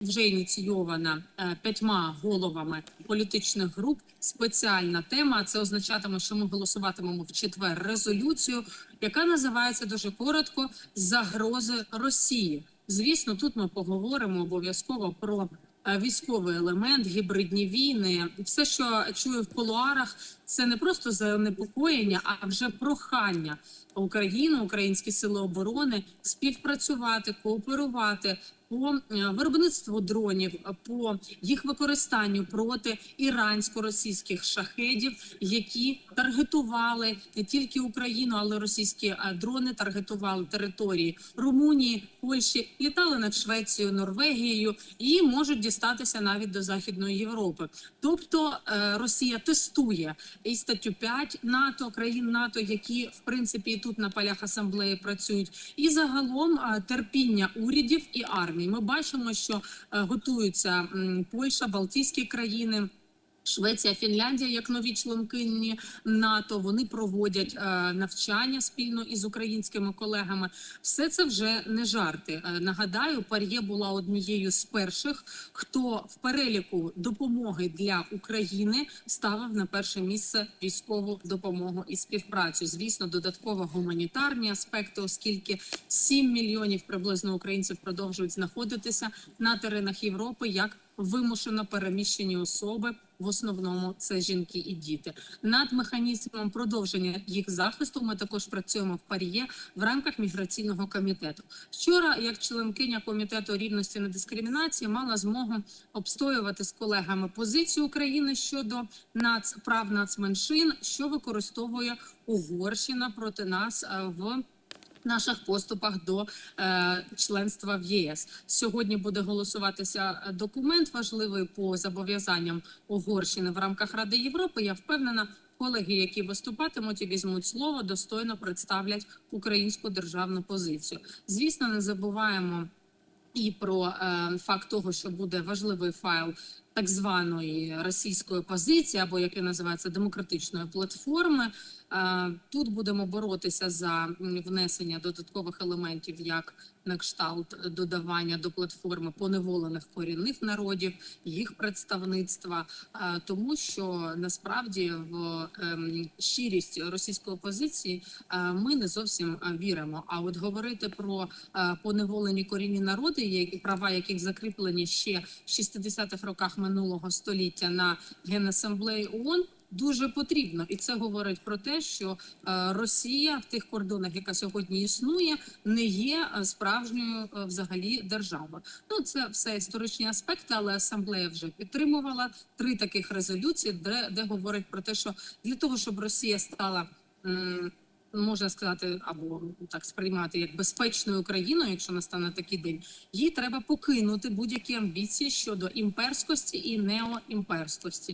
вже ініційована е, п'ятьма головами політичних груп. Спеціальна тема. Це означатиме, що ми голосуватимемо в четвер резолюцію, яка називається дуже коротко загрози Росії. Звісно, тут ми поговоримо обов'язково про е, військовий елемент, гібридні війни. Все, що чую в кулуарах, це не просто занепокоєння, а вже прохання Україну, українські сили оборони співпрацювати, кооперувати по е, виробництву дронів, по їх використанню проти ірансько-російських шахедів, які таргетували не тільки Україну, але російські е, дрони таргетували території Румунії, Польщі, літали над Швецією, Норвегією і можуть дістатися навіть до Західної Європи. Тобто е, Росія тестує і статтю 5 НАТО, країн НАТО, які в принципі і тут на полях асамблеї працюють, і загалом е, терпіння урядів і армії. Ми бачимо, що е, готуються Польща, Балтійські країни. Швеція, Фінляндія, як нові членкині НАТО, вони проводять е, навчання спільно із українськими колегами. Все це вже не жарти. Е, нагадаю, Пар'є була однією з перших, хто в переліку допомоги для України ставив на перше місце військову допомогу і співпрацю. Звісно, додатково гуманітарні аспекти, оскільки 7 мільйонів приблизно українців продовжують знаходитися на теренах Європи як вимушено переміщені особи. В основному це жінки і діти. Над механізмом продовження їх захисту ми також працюємо в пар'є в рамках міграційного комітету. Вчора, як членкиня комітету рівності на дискримінації, мала змогу обстоювати з колегами позицію України щодо нац прав нацменшин, що використовує Угорщина проти нас е, в наших поступах до е, членства в ЄС. Сьогодні буде голосуватися е, документ важливий по зобов'язанням Угорщини в рамках Ради Європи. Я впевнена, колеги, які виступатимуть і візьмуть слово, достойно представлять українську державну позицію. Звісно, не забуваємо. І про е, факт того, що буде важливий файл так званої російської позиції, або яке називається демократичної платформи. Е, тут будемо боротися за внесення додаткових елементів, як на кшталт додавання до платформи поневолених корінних народів, їх представництва, е, тому що насправді в ем, щирість російської опозиції е, ми не зовсім віримо. А от говорити про поневолені корінні народи, права яких закріплені ще в 60-х роках минулого століття на генасамблеї ООН, Дуже потрібно, і це говорить про те, що е, Росія в тих кордонах, яка сьогодні існує, не є е, справжньою е, взагалі державою. Ну це все історичні аспекти, але асамблея вже підтримувала три таких резолюції, де, де говорить про те, що для того, щоб Росія стала. Можна сказати, або так сприймати як безпечною країною, якщо настане такий день, їй треба покинути будь-які амбіції щодо імперськості і неоімперськості.